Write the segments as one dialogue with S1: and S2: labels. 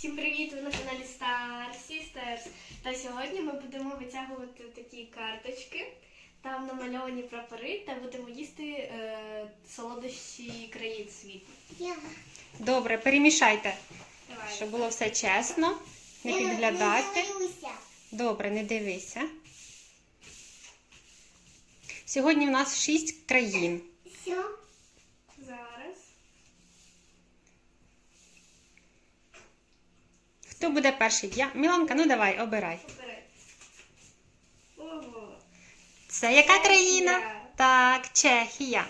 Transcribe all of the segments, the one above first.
S1: Всім привіт! Ви на каналі Star Sisters. Та сьогодні ми будемо витягувати такі карточки. Там намальовані прапори та будемо їсти е, солодощі країн світу.
S2: Добре, перемішайте,
S1: Давай.
S2: щоб було все чесно. Не підглядайте. Добре, не дивися. Сьогодні в нас шість країн.
S3: Все.
S1: Зараз.
S2: Хто буде перший? Я. Міланка, ну давай, обирай.
S1: Ого.
S2: Це яка країна? Так, Чехія.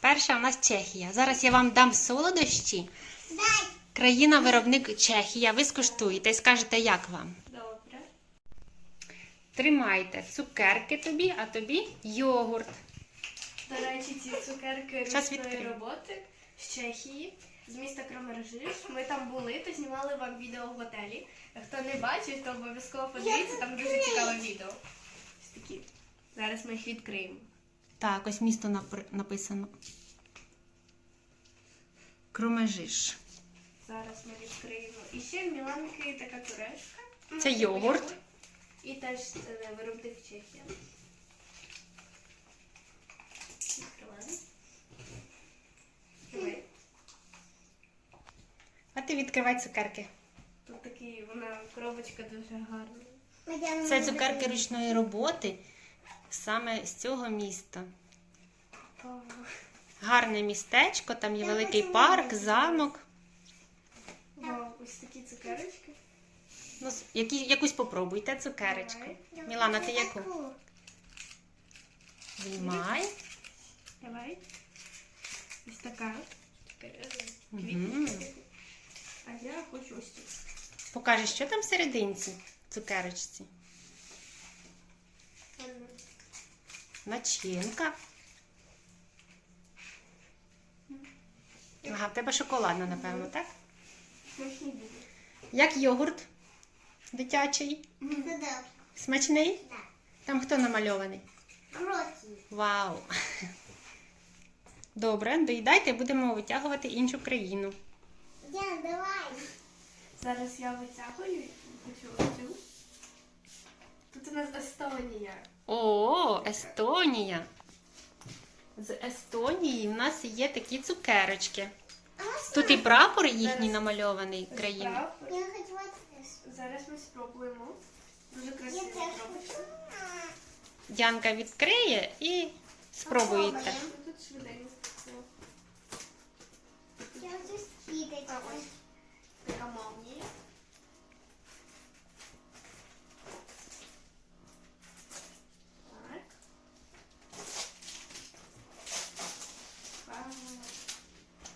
S2: Перша у нас Чехія. Зараз я вам дам солодощі.
S3: Дай.
S2: Країна-виробник Чехія. Ви скуштуєте і скажете, як вам.
S1: Добре.
S2: Тримайте цукерки тобі, а тобі йогурт.
S1: До речі, ці цукерки
S2: Щас відкрию.
S1: роботи з Чехії, з міста Кромержиш. Ми там були та знімали вам відео в готелі. Хто не бачив, то обов'язково подивіться, там дуже цікаве відео. Ось такі. Зараз ми їх відкриємо.
S2: Так, ось місто напр- написано. Кромежиш.
S1: Зараз ми відкриємо. І ще в Міланки така турецька. Ну,
S2: Це йогурт.
S1: І теж е, виробник Чехія. Відкриваємо. Давай.
S2: А ти відкривай цукерки.
S1: Тут такий, вона коробочка дуже гарна.
S2: Це цукерки ручної роботи саме з цього міста. Гарне містечко, там є великий парк, замок.
S1: Вау, ось такі цукерочки.
S2: Ну, с- які, якусь попробуйте цукерочку.
S1: Давай.
S2: Мілана, ти яку? Виймай.
S1: Давай. Ось така.
S2: Мгм.
S1: квіточка. А я хочу ось цю.
S2: Покажи, що там всерединці в цукерочці. Начинка. Ага, в тебе шоколадна, напевно, так? Як йогурт дитячий. Смачний? Там хто намальований?
S3: Кроки.
S2: Вау! Добре, доїдайте, будемо витягувати іншу країну.
S3: Ян, давай.
S1: Зараз я витягую. Цю. Тут у нас Естонія.
S2: О, Естонія. З Естонії в нас є такі цукерочки. Тут і прапор їхній
S1: Зараз.
S2: намальований країни.
S1: прапор.
S3: Я хочу оце.
S1: Зараз ми спробуємо. Дуже
S3: Я
S1: красиво
S3: теж
S1: робиться.
S2: Дянка відкриє і спробуєте.
S1: Ну, Тут швиденько.
S3: Я скидати.
S1: А ось така молнія.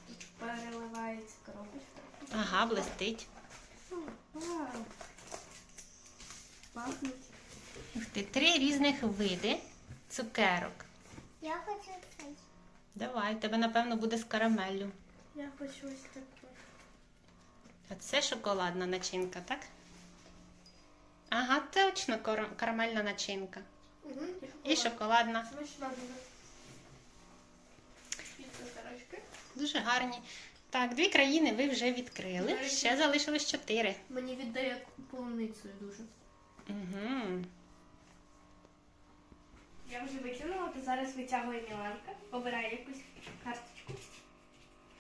S1: Тут переливається коробочка.
S2: Ага, блистить.
S1: Пахнуть.
S2: Ух ти, три різних види цукерок.
S3: Я хочу цей.
S2: Давай, у тебе, напевно, буде з карамеллю.
S1: Я хочу ось таку.
S2: А це шоколадна начинка, так? Ага, точно кор- карамельна начинка.
S1: Угу.
S2: І шоколадна.
S1: Буде. І цукерочки.
S2: Дуже гарні. Так, дві країни ви вже відкрили. Ще залишилось чотири.
S1: Мені віддає полуницею дуже.
S2: Угу.
S1: Я вже викинула, то зараз витягує Міланка. Обирає якусь карточку.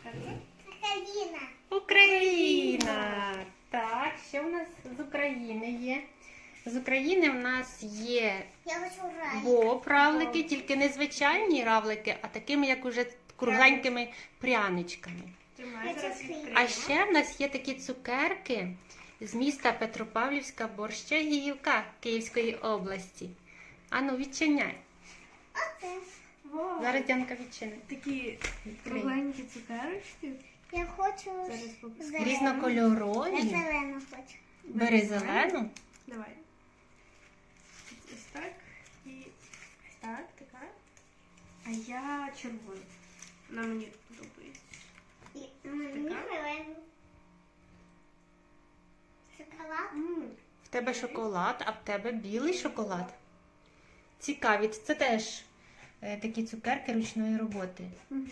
S1: Карту.
S3: Каріна.
S2: Україна! Так, що в нас з України є? З України в нас є
S3: Я
S2: боб равлики, тільки не звичайні равлики, а такими, як уже кругленькими пряничками. А ще в нас є такі цукерки з міста Петропавлівська Борщагівка Київської області. Ану, відчиняй. Зараз Дянка відчинить.
S1: Такі кругленькі цукерочки.
S3: Я хочу
S1: покажу.
S3: Я
S2: Різнокольорові.
S3: зелену хочу.
S2: Бери зелену.
S1: Давай. Ось так. І ось так, така. А я червону. Вона мені подобається.
S3: І мені зелену. Шоколад.
S1: М,
S2: В тебе шоколад, а в тебе білий шоколад. Цікаві, це теж е, такі цукерки ручної роботи.
S1: мгм.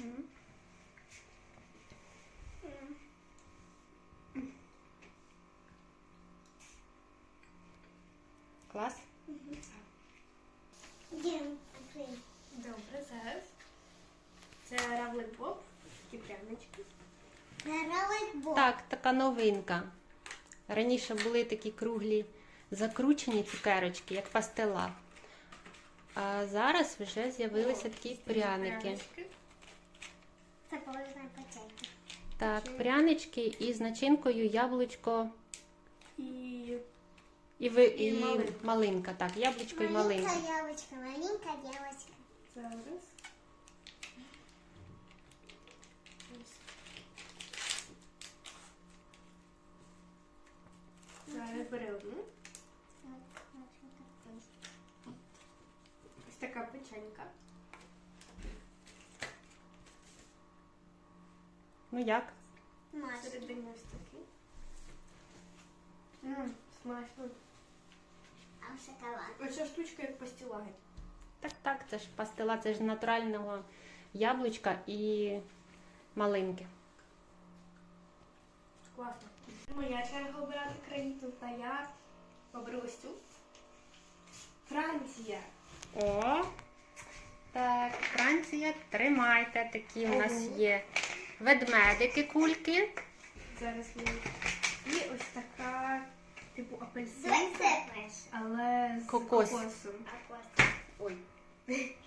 S2: Клас.
S3: Прийм.
S1: Добре, зараз. Це равлик Боб, такі прянички.
S3: Бо.
S2: Так, така новинка. Раніше були такі круглі закручені цукерочки, як пастила. А зараз вже з'явилися такі пряники.
S3: Це положено печеньки.
S2: Так, прянички із начинкою яблучко
S1: і,
S2: ви,
S1: І
S2: і,
S1: малинка.
S2: малинка. Так, яблучко і малинка.
S3: Маленька девочка, маленька девочка.
S1: зараз. Зараз бери одну. Ось така печенька.
S2: Ну як?
S3: Маша.
S1: Всередині ось такий. Мм, смачно.
S3: А шоколад.
S1: Оця штучка як пастила.
S2: Так, так, це ж пастила, це ж натурального яблучка і малинки.
S1: Класно. Моя черга обирати країну, та я оберу ось цю. Франція.
S2: О! Так, Франція, тримайте. Такі у нас
S1: Ого.
S2: є ведмедики, кульки.
S1: Зараз ми. І ось така, типу апельсин,
S3: Давай це перше.
S1: але з
S2: Кокос.
S1: кокосом.
S3: А ось.
S2: Ой.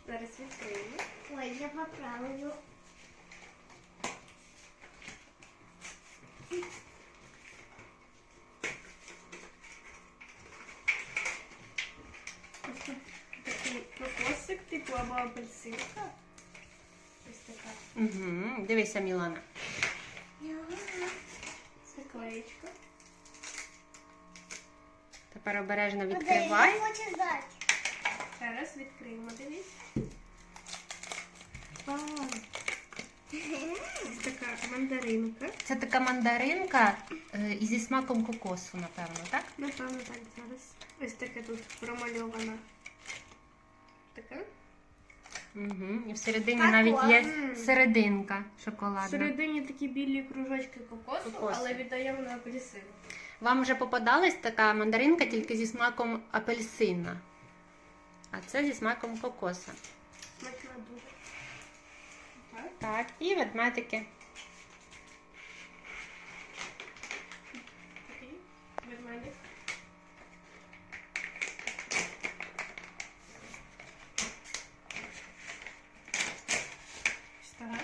S1: Зараз відкриємо.
S3: Ой, я поправлю.
S1: Ось тут такий кокосик, типу або апельсинка. Ось така
S2: Угу. Дивися, Мілана.
S1: заклеєчка.
S2: Тепер обережно
S3: Я
S2: відкривай.
S3: хочу знати.
S1: Зараз відкриємо, дивіться. Ось така мандаринка.
S2: Це така мандаринка е, зі смаком кокосу, напевно, так?
S1: Напевно, так зараз. Ось таке тут промальована. Така.
S2: Угу. І всередині
S3: Так,
S2: навіть є серединка шоколадна.
S1: Всередині такі білі кружочки кокосу,
S2: Кокосу.
S1: але віддаємо на апельсин.
S2: Вам вже попадалась така мандаринка тільки зі смаком апельсина. А це зі смаком кокоса.
S1: Так.
S2: І ведмедики.
S1: Ведмедик. Ось так.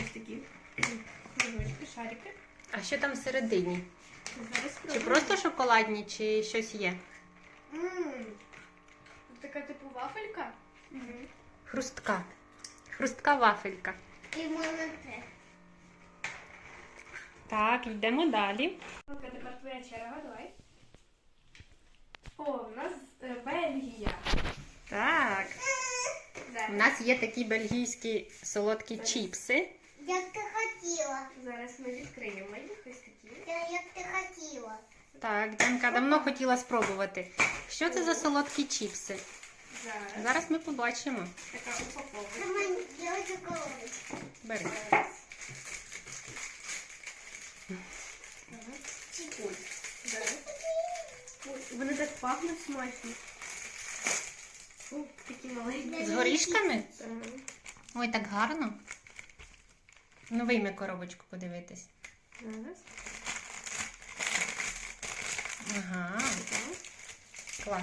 S1: Ось такі шарики.
S2: А що там всередині?
S1: Зараз
S2: Чи
S1: спробуємо.
S2: просто шоколадні, чи щось є?
S1: Мм. Така типу вафелька.
S2: Хрустка. Хрустка вафелька.
S3: І молоте.
S2: Так, йдемо далі.
S1: Окей, тепер твоя черга, давай. О, в нас е, Бельгія.
S2: Так. У нас є такі бельгійські солодкі чіпси.
S3: Як хотіла.
S1: зараз ми відкриємо їх ось такі.
S3: Я як ти хотіла.
S2: Так, Дянка давно хотіла спробувати. Що це за солодкі чіпси?
S1: Зараз.
S2: Зараз ми побачимо.
S1: Така упаковка.
S3: Це мені дівча коробочка.
S2: Бери.
S1: Зараз. Ой, зараз. Ой, вони так пахнуть смачно. О, такі маленькі.
S2: З горішками?
S1: Так.
S2: Ой, так гарно. Ну, вийми коробочку подивитись.
S1: Зараз.
S2: Ага, клас.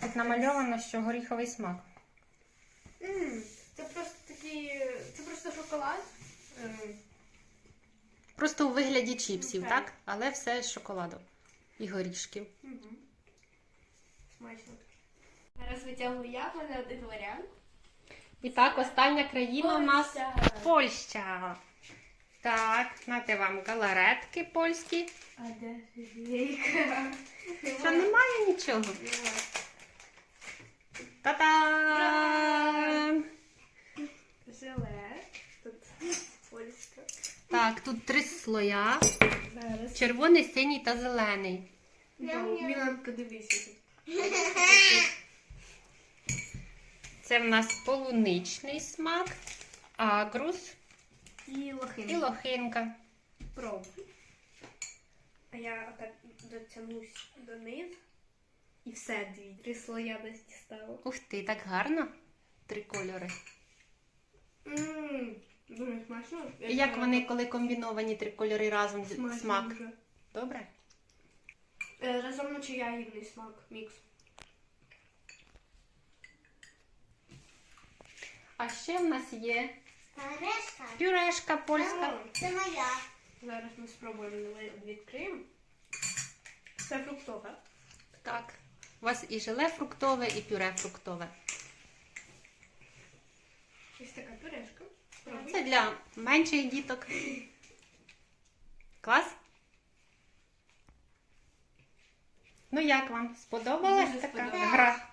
S2: Тут намальовано, що горіховий смак.
S1: М, Це просто такі. Це просто шоколад. Ем,
S2: Просто у вигляді чіпсів,
S1: Так.
S2: так? Але все з шоколадом. І горішків.
S1: Мгм. Смачно. Зараз витягую я, в мене один варіант.
S2: І так, остання країна у нас
S1: Польща.
S2: Так, нате вам галаретки польські.
S1: А де війка?
S2: Що немає нічого. Та-дам!
S1: Желе. Тут польська.
S2: Так, тут три слоя:
S1: Зараз.
S2: червоний, синій та зелений.
S1: Ну, Міланка, дивися тут.
S2: Це в нас полуничний смак, агрус
S1: І лохин.
S2: і лохинка.
S1: Пробуй. А я отак дотягнусь донизу. І все, дві. Три слоя десь дістала.
S2: Ух ти, так гарно. Три кольори.
S1: Ммм, дуже смачно.
S2: І як вони, коли комбіновані три кольори разом з- смак?
S1: дуже.
S2: Добре?
S1: Е, Разом наче ягідний смак, мікс.
S2: А ще в нас є
S3: Решка.
S2: пюрешка польська.
S3: Це моя.
S1: Зараз ми спробуємо відкриємо. Це фруктове.
S2: Так. У вас і желе фруктове, і пюре фруктове.
S1: Ось така пюрешка. Спробуй.
S2: Це для менших діток. Клас? Ну як вам? Сподобалась
S1: Дуже
S2: така
S1: сподобалась.
S2: гра?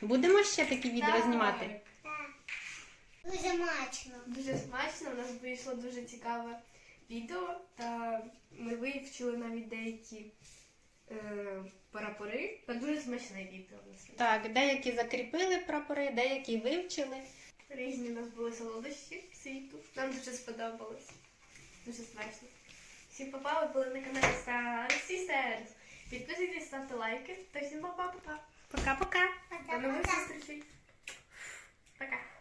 S2: Будемо ще такі відео знімати?
S3: Так. Дуже смачно.
S1: Дуже смачно, у нас вийшло дуже цікаве відео, та ми вивчили навіть деякі е, прапори. Та дуже смачне відео у нас.
S2: Так, деякі закріпили прапори, деякі вивчили.
S1: Різні у нас були солодощі світу. Нам дуже сподобалось. Дуже смачно. Всі попали були на каналі Star Sisters. Підписуйтесь, ставте лайки. Та всім па-па-па-па.
S2: Por
S1: cá, por
S3: cá.
S1: Por cá, por cá. Pra cá.